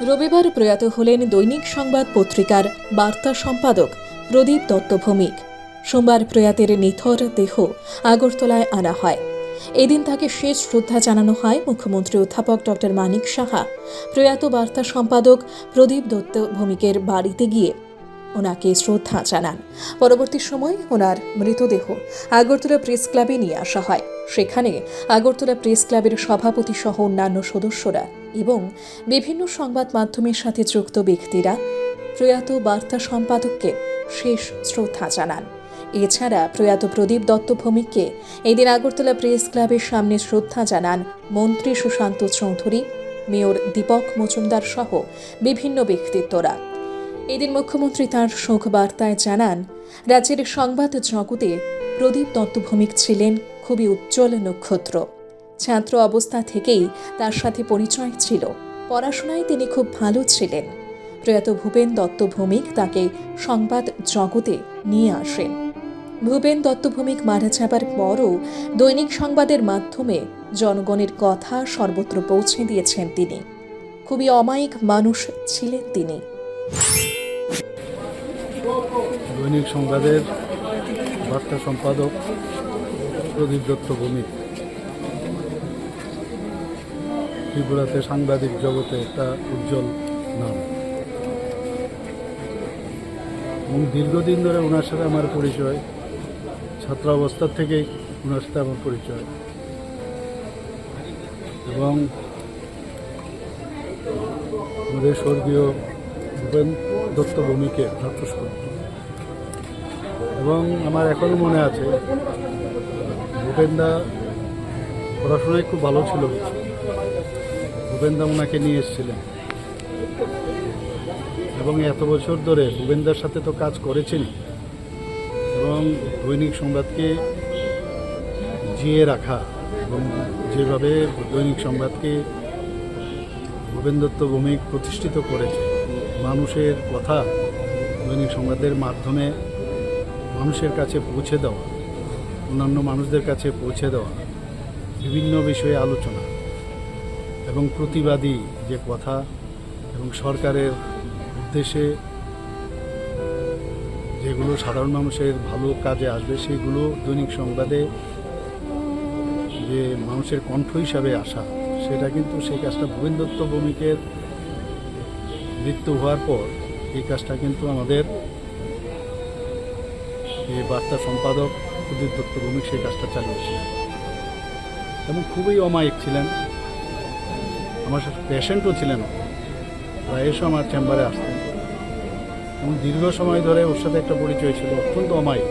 রবিবার প্রয়াত হলেন দৈনিক সংবাদ পত্রিকার বার্তা সম্পাদক প্রদীপ দত্ত ভৌমিক সোমবার প্রয়াতের নিথর দেহ আগরতলায় আনা হয়। এদিন তাকে শেষ শ্রদ্ধা জানানো হয় মুখ্যমন্ত্রী অধ্যাপক ডক্টর মানিক সাহা। প্রয়াত বার্তা সম্পাদক প্রদীপ দত্ত ভৌমিকের বাড়িতে গিয়ে ওনাকে শ্রদ্ধা জানান। পরবর্তী সময় ওনার মৃতদেহ আগরতলা প্রেস ক্লাবে নিয়ে আসা হয়। সেখানে আগরতলা প্রেস ক্লাবের সভাপতি সহ অন্যান্য সদস্যরা এবং বিভিন্ন সংবাদ মাধ্যমের সাথে যুক্ত ব্যক্তিরা প্রয়াত বার্তা সম্পাদককে শেষ শ্রদ্ধা জানান। এছাড়া প্রয়াত প্রদীপ দত্ত ভৌমিককে এদিন আগরতলা প্রেস ক্লাবের সামনে শ্রদ্ধা জানান মন্ত্রী সুশান্ত চৌধুরী, মেয়র দীপক মজুমদার সহ বিভিন্ন ব্যক্তিত্বরা। এদিন মুখ্যমন্ত্রী তাঁর শোক বার্তায় জানান, রাজ্যের সংবাদ জগতে প্রদীপ দত্ত ভৌমিক ছিলেন খুবই উজ্জ্বল নক্ষত্র। ছাত্র অবস্থা থেকেই তার সাথে পরিচয় ছিল। পড়াশোনায় তিনি খুব ভালো ছিলেন। প্রয়াত ভূপেন দত্ত ভৌমিক তাকে সংবাদ জগতে নিয়ে আসেন। ভূপেন দত্ত ভৌমিক মারা যাবার পরও দৈনিক সংবাদের মাধ্যমে জনগণের কথা সর্বত্র পৌঁছে দিয়েছেন তিনি। খুবই অমায়িক মানুষ ছিলেন তিনি। দৈনিক সংবাদের বার্তা সম্পাদক প্রদীপ দত্ত ভৌমিক। ত্রিপুরাতে সাংবাদিক জগতে একটা উজ্জ্বল নাম। এবং দীর্ঘদিন ধরে ওনার সাথে আমার পরিচয় ছাত্র অবস্থার থেকেই ওনার সাথে আমার পরিচয়। এবং আমাদের স্বর্গীয় ভূপেন দত্ত ভূমিকে ভাতস্পর্ধ এবং আমার এখনও মনে আছে, ভূপেনদা পড়াশোনায় খুব ভালো ছিল। ভূপেনদা ওনাকে নিয়ে এসেছিলেন। এবং এত বছর ধরে ভূপেনদার সাথে তো কাজ করেছেন এবং দৈনিক সংবাদকে জিয়ে রাখা এবং যেভাবে দৈনিক সংবাদকে ভূপেন দত্ত ভৌমিক প্রতিষ্ঠিত করেছে, মানুষের কথা দৈনিক সংবাদের মাধ্যমে মানুষের কাছে পৌঁছে দেওয়া, অন্যান্য মানুষদের কাছে পৌঁছে দেওয়া বিভিন্ন বিষয়ে আলোচনা এবং প্রতিবাদী যে কথা এবং সরকারের উদ্দেশ্যে যেগুলো সাধারণ মানুষের ভালো কাজে আসবে সেগুলো দৈনিক সংবাদে যে মানুষের কণ্ঠ হিসাবে আসা, সেটা কিন্তু সেই কাজটা ভূপেন দত্ত ভৌমিকের মৃত্যু হওয়ার পর এই কাজটা কিন্তু আমাদের এই বার্তা সম্পাদক প্রদীপ দত্ত ভৌমিক সেই কাজটা চালিয়েছিলেন। এবং খুবই অমায়িক ছিলেন। আমার সাথে পেশেন্টও ছিলেন। প্রায় এসে আমার চেম্বারে আসতেন এবং দীর্ঘ সময় ধরে ওর সাথে একটা পরিচয় ছিল, অত্যন্ত অমায়িক।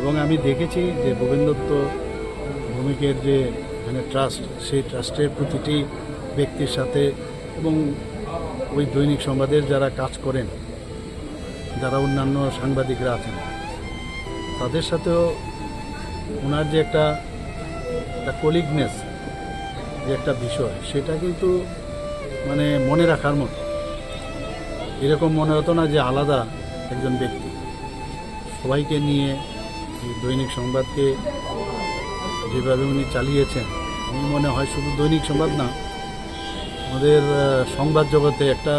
এবং আমি দেখেছি যে দত্ত ভৌমিকের যে মানে ট্রাস্ট সেই ট্রাস্টের প্রতিটি ব্যক্তির সাথে এবং ওই দৈনিক সংবাদের যারা কাজ করেন যারা অন্যান্য সাংবাদিকরা আছেন, তাদের সাথেও ওনার যে একটা একটা কলিগনেস যে একটা বিষয়, সেটা কিন্তু মানে মনে রাখার মতো। এরকম মনে হতো না যে আলাদা একজন ব্যক্তি। সবাইকে নিয়ে দৈনিক সংবাদকে যেভাবে উনি চালিয়েছেন, আমি মনে হয় শুধু দৈনিক সংবাদ না, আমাদের সংবাদ জগতে একটা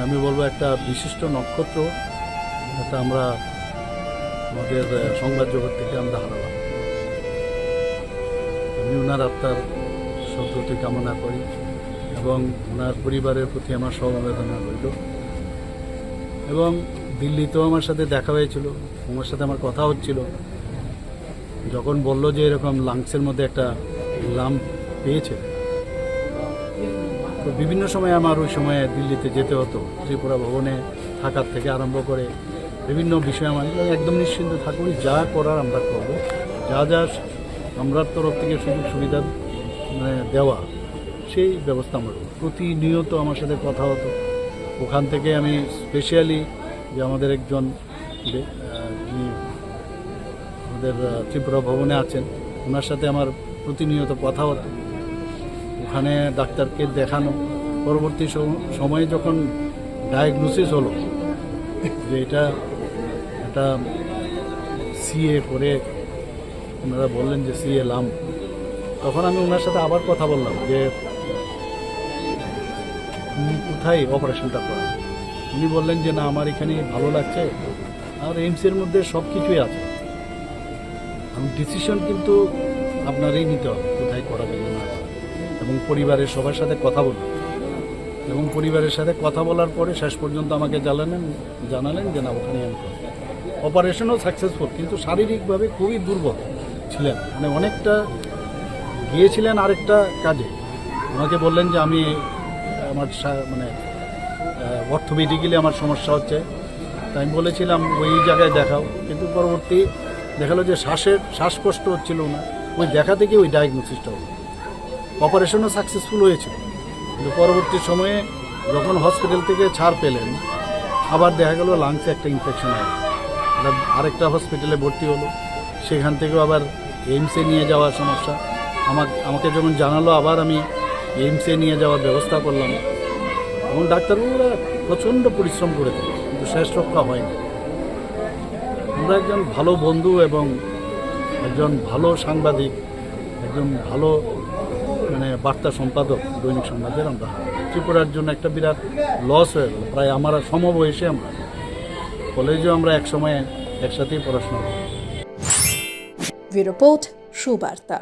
আমি বলব একটা বিশিষ্ট নক্ষত্র এটা আমরা আমাদের সংবাদ জগৎ থেকে আমরা হারালাম। আমি ওনার আত্মার সদ্যতে কামনা করি এবং ওনার পরিবারের প্রতি আমার সমবেদনা রইল। এবং দিল্লিতেও আমার সাথে দেখা হয়েছিল ওনার সাথে আমার কথা হচ্ছিল। যখন বলল যে এরকম লাংসের মধ্যে একটা লাম পেয়েছে তো বিভিন্ন সময় আমার ওই সময়ে দিল্লিতে যেতে হতো, ত্রিপুরা ভবনে থাকার থেকে আরম্ভ করে বিভিন্ন বিষয় আমার একদম নিশ্চিন্ত থাকুন, যা করার আমরা করব। যা যা আমরা তরফ থেকে সুযোগ সুবিধা মানে দেওয়া, সেই ব্যবস্থা আমরা। প্রতিনিয়ত আমার সাথে কথা হতো। ওখান থেকে আমি স্পেশালি যে আমাদের একজন যিনি আমাদের ত্রিপুরা ভবনে আছেন, ওনার সাথে আমার প্রতিনিয়ত কথা হতো। ওখানে ডাক্তারকে দেখানো। পরবর্তী সম- সময়ে যখন ডায়াগনোসিস হলো, যে এটা একটা সিএ করে ওনারা বললেন যে সিএ লাম। তখন আমি ওনার সাথে আবার কথা বললাম যে কোথায় অপারেশনটা করা উনি বললেন যে, না, আমার এখানে ভালো লাগছে। আর এইমসের মধ্যে সব কিছুই আছে। ডিসিশন কিন্তু আপনারই নিতে হবে, কোথায় করা যাবে এবং পরিবারের সবার সাথে কথা বলুন। এবং পরিবারের সাথে কথা বলার পরে শেষ পর্যন্ত আমাকে জানালেন জানালেন যে না, ওখানে আমি অপারেশনও সাকসেসফুল কিন্তু শারীরিকভাবে খুবই দুর্বল ছিলেন। মানে অনেকটা গিয়েছিলেন আরেকটা কাজে। আমাকে বললেন যে আমি, আমার মানে অর্থোপেডিক্যালি আমার সমস্যা হচ্ছে। তাই আমি বলেছিলাম, ওই জায়গায় দেখাও। কিন্তু পরবর্তী দেখাল যে শ্বাসের, শ্বাসকষ্ট হচ্ছিল না। ওই দেখা থেকে ওই ডায়াগনোসিসটা হলো। অপারেশনও সাকসেসফুল হয়েছিল কিন্তু পরবর্তী সময়ে যখন হসপিটাল থেকে ছাড় পেলেন, আবার দেখা গেল লাংসে একটা ইনফেকশন হয় আরেকটা হসপিটালে ভর্তি হলো। সেখান থেকেও আবার এইমসে নিয়ে যাওয়ার সমস্যা। আমার, আমাকে যখন জানালো, আবার আমি এইমসে নিয়ে যাওয়ার ব্যবস্থা করলাম। এবং ডাক্তারবাবুরা প্রচণ্ড পরিশ্রম করেছে কিন্তু শেষ রক্ষা হয়নি। আমরা একজন ভালো বন্ধু এবং একজন ভালো সাংবাদিক, একজন ভালো বার্তা সম্পাদক, দৈনিক সংবাদের আমরা ত্রিপুরার জন্য একটা বিরাট লস হয়ে গেল। প্রায় আমার সমবয়সে আমরা। কলেজেও আমরা এক সময়ে একসাথেই পড়াশোনা করি। রিপোর্ট, সুবার্তা।